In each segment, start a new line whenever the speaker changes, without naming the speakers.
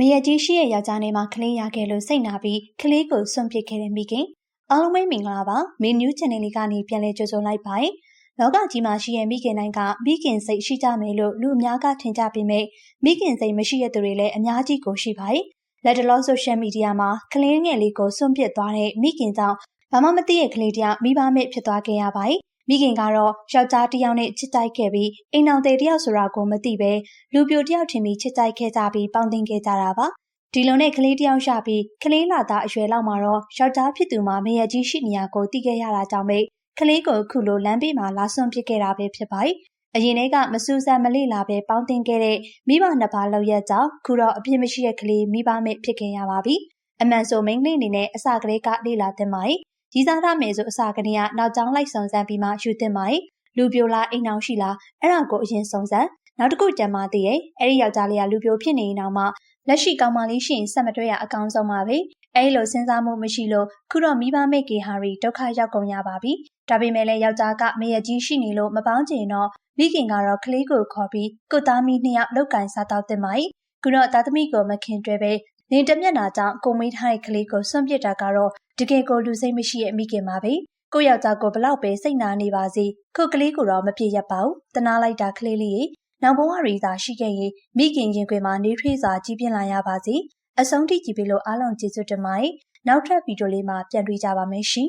မရကြီးရှိရဲ့ယောက်ျားနေမှာကလေးရခဲ့လို့စိတ်နာပြီးကလေးကိုစွန့်ပစ်ခဲ့တဲ့မိခင်အားလုံးပဲမင်္ဂလာပါမင်းနူး channel လေးကနေပြန်လည်ကြိုဆိုလိုက်ပါတယ်လောကကြီးမှာရှိတဲ့မိခင်တိုင်းကမိခင်စိတ်ရှိကြမယ်လို့လူအများကထင်ကြပေမဲ့မိခင်စိတ်မရှိတဲ့သူတွေလည်းအများကြီးကိုရှိပါတယ်လက်တလော social media မှာကလေးငယ်လေးကိုစွန့်ပစ်သွားတဲ့မိခင်ကြောင့်ဘာမှမသိတဲ့ကလေးတယောက်မိဘမဲ့ဖြစ်သွားခဲ့ရပါတယ် မိခင်ကတော့ယောက်ျားတစ်ယောက်နဲ့ချစ်တိုက်ခဲ့ပြီးအိမ်အောင်တဲ့တယောက်ဆိုတာကိုမသိပဲလူပြိုတယောက်ထင်ပြီးချစ်တိုက်ခဲ့ကြပြီးပေါင်းတင်ခဲ့ကြတာပါဒီလိုနဲ့ကလေးတယောက်ရပြီးကလေးလာသားအရွယ်လောက်မှာတော့ယောက်ျားဖြစ်သူမှာမရကြီးရှိနေရကိုသိခဲ့ရတာကြောင့်ပဲကလေးကိုအခုလိုလမ်းဘေးမှာလာဆွန့်ပစ်ခဲ့တာပဲဖြစ်ပါတယ်အရင်ကမစူးစမ်းမလေ့လာပဲပေါင်းတင်ခဲ့တဲ့မိဘနှစ်ပါးလောက်ရက်ကြောင့်ခုတော့အပြစ်မရှိတဲ့ကလေးမိဘမဲ့ဖြစ်ခဲ့ရပါပြီ။အမှန်ဆိုမိန်းကလေးအနေနဲ့အစကလေးကလေ့လာသင့်ပါတယ် ရည်စားရမယ်ဆိုအစာကနေကနောက်ကျောင်းလိုက်စုံစမ်းပြီးမှယူသင့်ပါတယ်လူပြိုလားအိမ်အောင်ရှိလားအဲ့ဒါကိုအရင်စုံစမ်းနောက်တစ်ခုကြံမသိရဲ့အဲ့ဒီယောက်ျားလေးကလူပြိုဖြစ်နေရင်တော့မှလက်ရှိကောင်မလေးရှိရင်ဆက်မတွဲရအကောင်းဆုံးပါပဲအဲ့လိုစဉ်းစားမှုမရှိလို့ခုတော့မိဘမိကေဟာရီဒုက္ခရောက်ကုန်ရပါပြီဒါပေမဲ့လည်းယောက်ျားကမရကြီးရှိနေလို့မပေါင်းချင်တော့မိခင်ကတော့ကလေးကိုခေါ်ပြီးကိုသားမီးနှစ်ယောက်လောက်ကင်စားတော့တင်ပါ යි ခုတော့သားသမီးကိုမခင်တွဲပဲ နေတမျက်နာကြောင့်ကိုမေးထားတဲ့ကလေးကိုစွန့်ပစ်တာကတော့တကယ်ကိုလူစိတ်မရှိရဲ့မိခင်ပါပဲကိုယောက်ျားကိုဘလောက်ပဲစိတ်နာနေပါစေခုကလေးကိုတော့မပြေရပါဘူးတနာလိုက်တာကလေးလေးရေနောက်ဘဝရီသာရှိခဲ့ရင်မိခင်ရင်ခွင်မှာနေထွေးစွာကြီးပြင်းလာရပါစေအဆုံးထိကြည့်ပြီးလို့အားလုံးကျေးဇူးတင်ပါတယ်နောက်ထပ်ဗီဒီယိုလေးမှာပြန်တွေ့ကြပါမယ်ရှင်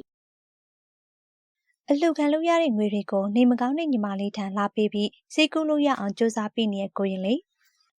အလှခံလို့ရတဲ့ငွေတွေကိုနေမကောင်းတဲ့ညီမလေးထံလာပေးပြီးစေကူလို့ရအောင်စူးစမ်းပေးနေတဲ့ကိုရင်လေး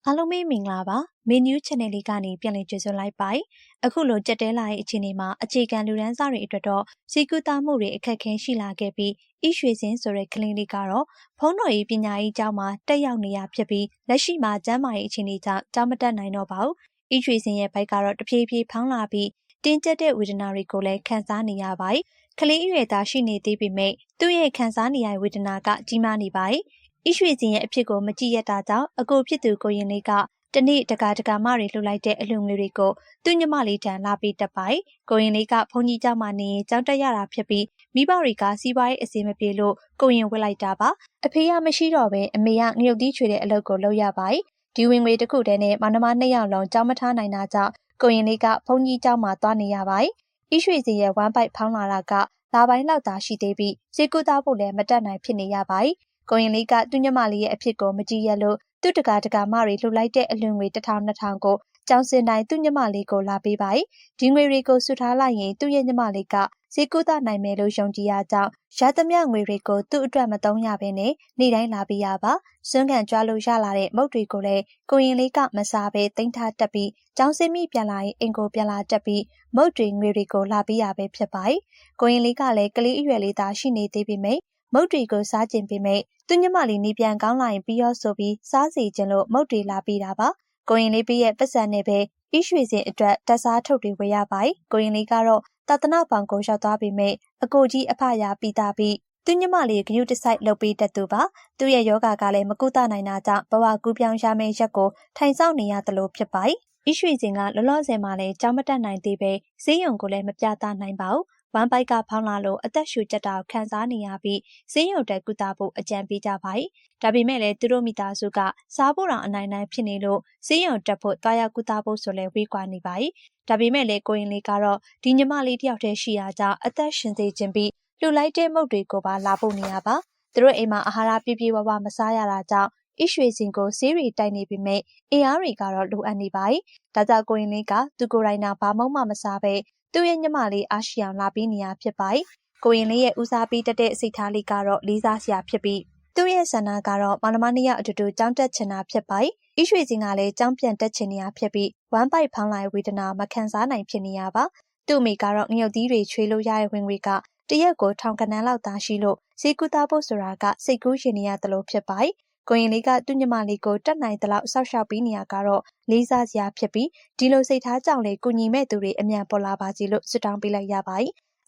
အားလုံးပဲမင်္ဂလာပါမင်းနူး channel လေးကနေပြန်လည်ကြိုဆိုလိုက်ပါတယ်အခုလိုကြက်တဲလာတဲ့အခြေအနေမှာအခြေခံလူဒန်းစားတွေအတွက်တော့စီကူတာမှုတွေအခက်ခဲရှိလာခဲ့ပြီးဤရွှေစင်ဆိုတဲ့ကလင်းလေးကတော့ဖုံးတော်ရေးပညာရေးကျောင်းမှာတက်ရောက်နေရဖြစ်ပြီးလက်ရှိမှာကျန်းမာရေးအခြေအနေကြောင့်ကျောင်းမတက်နိုင်တော့ပါဘူးဤရွှေစင်ရဲ့ဘိုက်ကတော့တဖြည်းဖြည်းဖောင်းလာပြီးတင်းကျပ်တဲ့ဝေဒနာတွေကိုလည်းခံစားနေရပါတယ်ကလေးအရွယ်သားရှိနေသေးပေမဲ့သူ့ရဲ့ခံစားနေရတဲ့ဝေဒနာကကြီးမားနေပါတယ်။ ။ဣရွှေစင်ရဲ့အဖြစ်ကိုမကြည့်ရတာကြောင့်အကိုဖြစ်သူကိုရင်လေးကတနေ့တကာတကာမတွေလှူလိုက်တဲ့အလှူငွေတွေကိုသူညမလေးထံလာပေးတတ်ပါတယ်။ကိုရင်လေးကဘုန်းကြီးကျောင်းမှာနေရင်ကြောင်းတက်ရတာဖြစ်ပြီးမိဘတွေကစီးပွားရေးအစီအမပြေလို့ကိုရင်ဝက်လိုက်တာပါ။အဖေကမရှိတော့ပဲအမေကငရုတ်သီးချွေတဲ့အလုပ်ကိုလုပ်ရပါတယ်။ဒီဝင်ငွေတစ်ခုတည်းနဲ့မနမနှစ်ယောက်လုံးကြောင်းမထားနိုင်တာကြောင့်ကိုရင်လေးကဘုန်းကြီးကျောင်းမှာသွားနေရပါတယ်။ဣရွှေစီရဲ့ဝမ်းပိုက်ဖောင်းလာတာကလာပိုင်းလောက်သာရှိသေးပြီးဈေးကူတာဖို့လည်းမတက်နိုင်ဖြစ်နေရပါတယ် ကိုရင်လေးကသူ့ညမလေးရဲ့အဖြစ်ကိုမကြည့်ရလို့သူ့တကာတကာမတွေလှူလိုက်တဲ့အလွန်ငွေတစ်ထောင်နှစ်ထောင်ကိုကျောင်းစင်တိုင်းသူ့ညမလေးကိုလာပေးပါ။ဒီငွေတွေကိုစုထားလိုက်ရင်သူ့ရဲ့ညမလေးကဈေးကုသနိုင်မယ်လို့ယုံကြည်ရကြောင်းရသမျှငွေတွေကိုသူ့အတွက်မသုံးရဘဲနဲ့နေ့တိုင်းလာပေးရပါ။စွန့်ခံကြွားလို့ရလာတဲ့မုတ်တွေကိုလည်းကိုရင်လေးကမစားဘဲတင်ထားတက်ပြီးကျောင်းစင်မိပြန်လာရင်အင်ကိုပြန်လာတက်ပြီးမုတ်တွေငွေတွေကိုလာပေးရပဲဖြစ်ပါ။ကိုရင်လေးကလည်းကလေးအရွယ်လေးသာရှိနေသေးပေမဲ့ မုတ်တွေကိုစားကျင်ပေမဲ့သူညမလေးနေပြန်ကောင်းလာရင်ပြီးရောဆိုပြီးစားစီခြင်းလို့မုတ်တွေလာပေးတာပါကိုရင်လေးပေးရဲ့ပတ်စံနဲ့ပဲဤရွှေစင်အတွက်တက်စားထုတ်တွေဝယ်ရပါ යි ကိုရင်လေးကတော့တသနာပေါင်ကိုရောက်သွားပေမဲ့အကိုကြီးအဖရာပြီးသားပြီးသူညမလေးဂရုတစိုက်လုပ်ပေးတတ်သူပါသူ့ရဲ့ယောဂကလည်းမကုသနိုင်တာကြောင့်ဘဝကူးပြောင်းရမယ့်ရက်ကိုထိုင်ဆောင်နေရတယ်လို့ဖြစ်ပါ යි ဤရွှေစင်ကလောလောဆယ်မှာလည်းကြောင်းမတက်နိုင်သေးပဲဈေးရုံကိုလည်းမပြသနိုင်ပါဘူး ဝမ်ဘိုက်ကဖောင်းလာလို့အသက်ရှူကျတာခံစားနေရပြီးဆေးရုံတက်ကုသဖို့အကြံပေးကြပါတယ်။ဒါပေမဲ့လည်းသူတို့မိသားစုကစားဖို့တောင်အနိုင်နိုင်ဖြစ်နေလို့ဆေးရုံတက်ဖို့တွားရောက်ကုသဖို့ဆိုလဲဝေးကွာနေပါတယ်။ဒါပေမဲ့လည်းကိုရင်လေးကတော့ဒီညီမလေးတယောက်တည်းရှိရကြောင်းအသက်ရှင်သေးခြင်းပြီးလှူလိုက်တဲ့မုတ်တွေကိုပါလာဖို့နေရပါ။သူတို့အိမ်မှာအာဟာရပြည့်ပြည့်ဝဝမစားရတာကြောင့်ဣရွှေစင်ကိုဆေးရီတိုက်နေပြီမဲ့အင်အားတွေကတော့လိုအပ်နေပါတယ်။ဒါကြောင့်ကိုရင်လေးကသူကိုယ်တိုင်နာဘာမှမစားဘဲ သူ့ရဲ့ညမလေးအားရှိအောင်လာပြီးနေရဖြစ်ပါ යි ကိုရင်လေးရဲ့ဦးစားပေးတက်တဲ့စိတ်ထားလေးကတော့လေးစားစရာဖြစ်ပြီးသူ့ရဲ့ဆန္ဒကတော့မောင်နှမနှစ်ယောက်အတူတူကြောင်းတက်ချင်တာဖြစ်ပါ။ဤရွှေစင်ကလည်းကြောင်းပြန်တက်ချင်နေရဖြစ်ပြီးဝမ်းပိုက်ဖောင်းလာဝေဒနာမခံစားနိုင်ဖြစ်နေရပါ။သူ့မိကတော့ငရုတ်သီးတွေချွေးလို့ရတဲ့ဝင်တွေကတရက်ကိုထောင်ကနန်းလောက်သာရှိလို့ဈေးကူသားဖို့ဆိုတာကစိတ်ကူးရှင်နေရတယ်လို့ဖြစ်ပါ။ ကိုရင်လေးကသူ့ညမလေးကိုတတ်နိုင်သလောက်ဆောက်ရှောက်ပြီးနေရကတော့လေးစားစရာဖြစ်ပြီးဒီလိုစိတ်ထားကြောင့်လေကုညီမဲ့သူတွေအမြန်ပေါ်လာပါစီလို့ဆွတောင်းပေးလိုက်ရပါ යි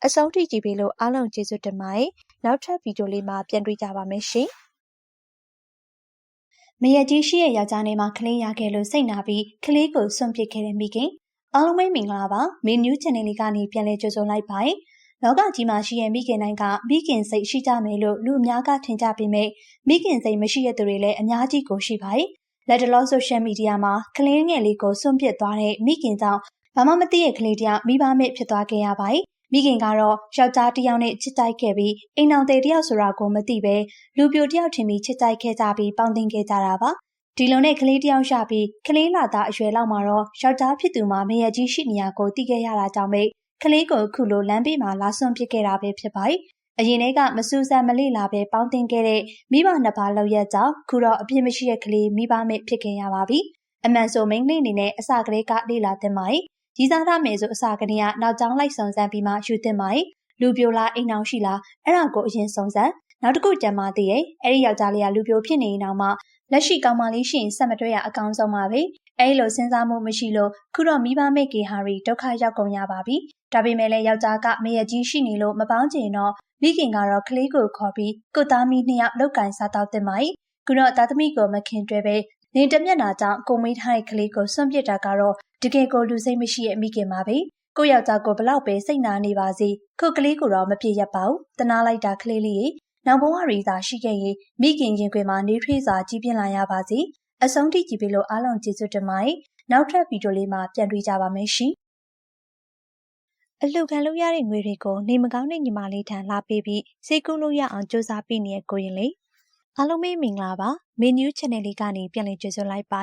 အဆုံးထိကြည့်ပြီးလို့အားလုံးကျေးဇူးတင်ပါတယ်နောက်ထပ်ဗီဒီယိုလေးမှာပြန်တွေ့ကြပါမယ်ရှင်မရကြီးရှိရဲ့ယောက်ျားနေမှာကလေးရခဲ့လို့စိတ်နာပြီးကလေးကိုစွန့်ပစ်ခဲ့တဲ့မိခင်အားလုံးပဲမင်္ဂလာပါမင်းနူး channel လေးကနေပြန်လည်ကြိုဆိုလိုက်ပါတယ် လောကကြီးမှာရှိတဲ့မိခင်တိုင်းကမိခင်စိတ်ရှိကြမယ်လို့လူအများကထင်ကြပေမဲ့မိခင်စိတ်မရှိတဲ့သူတွေလည်းအများကြီးကိုရှိပါတယ်လက်တလောဆိုရှယ်မီဒီယာမှာကလေးငယ်လေးကိုစွန့်ပစ်သွားတဲ့မိခင်ကြောင့်ဘာမှမသိတဲ့ကလေးတယောက်မိဘမဲ့ဖြစ်သွားခဲ့ရပါတယ်။မိခင်ကတော့ယောက်ျားတစ်ယောက်နဲ့ချစ်တိုက်ခဲ့ပြီးအိမ်အောင်တဲ့တယောက်ဆိုတာကိုမသိပဲလူပြိုတယောက်ထင်ပြီးချစ်တိုက်ခဲ့ကြပြီးပေါင်းတင်ခဲ့ကြတာပါ။ဒီလိုနဲ့ကလေးတယောက်ရပြီးကလေးလာသားအရွယ်လောက်မှာတော့ယောက်ျားဖြစ်သူမှာမရကြီးရှိနေရကိုသိခဲ့ရတာကြောင့်ပဲ ကလေးကိုအခုလိုလမ်းဘေးမှာလာစွန့်ပစ်ခဲ့တာပဲဖြစ်ပါတယ်။အရင်ကမစူးစမ်းမလေ့လာပဲပေါင်းတင်ခဲ့တဲ့မိဘနှစ်ပါးလောက်ရက်ကြောင့်ခုတော့အပြစ်မရှိတဲ့ကလေးမိဘမဲ့ဖြစ်ခင်ရပါပြီ။အမှန်ဆိုမိန်းကလေးအနေနဲ့အစကလေးကလေ့လာသင့်ပါတယ်။ကြီးစားရမယ်ဆိုအစကလေးကနောက်ကျောင်းလိုက်စုံစမ်းပြီးမှယူသင့်ပါတယ်။လူပြိုလားအိမ်အောင်ရှိလားအဲ့ဒါကိုအရင်စုံစမ်းနောက်တစ်ခုကြံပါသေးရဲ့အဲ့ဒီယောက်ျားလေးကလူပြိုဖြစ်နေနေအောင်မှလက်ရှိကောင်မလေးရှိရင်ဆက်မတွေ့ရအကောင်းဆုံးပါပဲ အဲ့လိုစဉ်းစားမှုမရှိလို့ခုတော့မိဘမိကေဟာရီဒုက္ခရောက်ကုန်ရပါပြီဒါပေမဲ့လည်းယောက်ျားကမရကြီးရှိနေလို့မပေါင်းချင်တော့မိခင်ကတော့ကလေးကိုခေါ်ပြီးကိုသားမီးနှစ်ယောက်လောက်ကင်စားတော့တင်ပါ යි ခုတော့သားသမီးကိုမခင်တွဲပဲနေတမျက်နာကြောင့်ကိုမေးထားတဲ့ကလေးကိုစွန့်ပစ်တာကတော့တကယ်ကိုလူစိတ်မရှိရဲ့မိခင်ပါပဲကိုယောက်ျားကိုဘလောက်ပဲစိတ်နာနေပါစေခုကလေးကိုတော့မပြည့်ရပါဘူးတနာလိုက်တာကလေးလေးနောက်ဘဝရီသာရှိခဲ့ရင်မိခင်ရင်ခွင်မှာနေထွေးစွာကြီးပြင်းလာရပါစေ အဆုံးထိကြည့်ပြီးလို့အားလုံးကျေးဇူးတင်ပါတယ်နောက်ထပ်ဗီဒီယိုလေးမှာပြန်တွေ့ကြပါမယ်ရှင်အလှခံလို့ရတဲ့ငွေတွေကိုနေမကောင်းတဲ့ညီမလေးထံလာပေးပြီးစေကူလို့ရအောင်စူးစမ်းပေးနေတဲ့ကိုရင်လေးအားလုံးပဲမင်္ဂလာပါမင်းနျူး channel လေးကနေပြန်လည်ကြိုဆိုလိုက်ပါ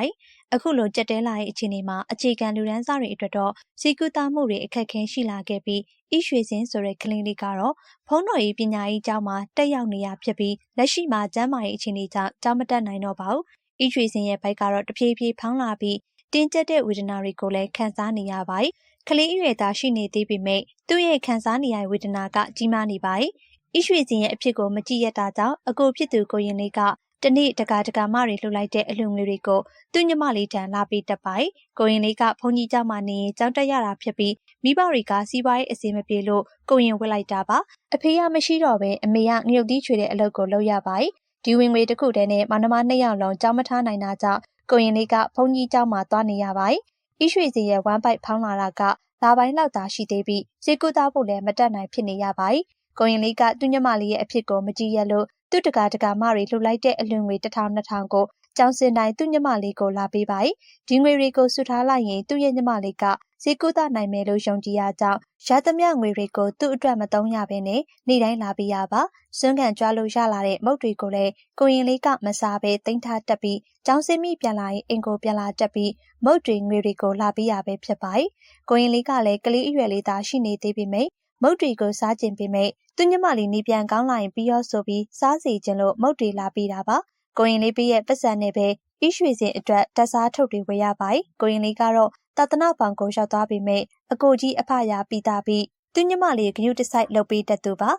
အခုလိုကြက်တဲလာတဲ့အခြေအနေမှာအခြေခံလူဒန်းစားတွေအတွက်တော့စီကူတာမှုတွေအခက်ခဲရှိလာခဲ့ပြီးဤရွှေစင်ဆိုတဲ့ကလင်းလေးကတော့ဖုံးတော်ရေးပညာရေးကျောင်းမှာတက်ရောက်နေရဖြစ်ပြီးလက်ရှိမှာကျန်းမာရေးအခြေအနေကြောင့်ကျောင်းမတက်နိုင်တော့ပါဘူး ဤရွှေစင်ရဲ့ဘိုက်ကတော့တဖြည်းဖြည်းဖောင်းလာပြီးတင်းကျပ်တဲ့ဝေဒနာတွေကိုလည်းခံစားနေရပါတယ်ကလေးအရွယ်သားရှိနေသေးပေမဲ့သူ့ရဲ့ခံစားနေရတဲ့ဝေဒနာကကြီးမားနေပါတယ်။ဤရွှေစင်ရဲ့အဖြစ်ကိုမကြည့်ရတာကြောင့်အကိုဖြစ်သူကိုရင်လေးကတနေ့တကာတကာမတွေလှုပ်လိုက်တဲ့အလှငွေတွေကိုသူ့ညမလေးတန်လာပြီးတက်ပိုင်ကိုရင်လေးကဘုန်းကြီးကျောင်းမှာနေရင်ကြောင်းတက်ရတာဖြစ်ပြီးမိဘတွေကစီးပွားရေးအစီမပြေလို့ကိုရင်ဝက်လိုက်တာပါအဖေကမရှိတော့ဘဲအမေကငရုတ်သီးချွေတဲ့အလုပ်ကိုလုပ်ရပါတယ် ဒီဝင်ငွေတစ်ခုတည်းနဲ့မနမနှစ်ယောက်လုံးကြောင်းမထားနိုင်တာကြောင့်ကိုရင်လေးကဘုန်းကြီးကျောင်းမှာသွားနေရပါတယ်။ဤရွှေစီရဲ့ဝမ်းပိုက်ဖောင်းလာတာကလာပိုင်းလောက်သာရှိသေးပြီးဈေးကူသားဖို့လည်းမတက်နိုင်ဖြစ်နေရပါတယ်။ကိုရင်လေးကသူ့ညမလေးရဲ့အဖြစ်ကိုမကြည့်ရလို့သူ့တကာတကာမတွေလှုပ်လိုက်တဲ့အလွန်ငွေတစ်ထောင်နှစ်ထောင်ကို ကျောင်းစင်တိုင်းသူ့ညမလေးကိုလာပေးပါတယ်။ဒီငွေတွေကိုစုထားလိုက်ရင်သူ့ရဲ့ညမလေးကဈေးကူသားနိုင်မယ်လို့ယုံကြည်ရကြောင်းရသမျှငွေတွေကိုသူ့အတွက်မသုံးရဘဲနဲ့နေ့တိုင်းလာပေးရပါ။စွန့်ခံကြွားလို့ရလာတဲ့မုတ်တွေကိုလည်းကိုရင်လေးကမစားဘဲတင်ထားတက်ပြီးကျောင်းစင်မိပြန်လာရင်အင်ကိုပြန်လာတက်ပြီးမုတ်တွေငွေတွေကိုလာပေးရပဲဖြစ်ပါတယ်။ကိုရင်လေးကလည်းကလေးအရွယ်လေးသာရှိနေသေးပေမဲ့မုတ်တွေကိုစားကျင်ပေမဲ့သူညမလေးနေပြန်ကောင်းလာရင်ပြီးရောဆိုပြီးစားစီခြင်းလို့မုတ်တွေလာပေးတာပါ။ ကိုရင်လေးပေးရဲ့ပတ်စံနဲ့ပဲဤရွှေစင်အတွက်တက်စားထုတ်တွေဝယ်ရပါတယ်။ကိုရင်လေးကတော့တသနာပေါင်ကိုရောက်သွားပေမဲ့အကိုကြီးအဖရာပြီးသားပြီးသူညမလေးဂယုတစိုက်လုပ်ပေးတတ်သူပါ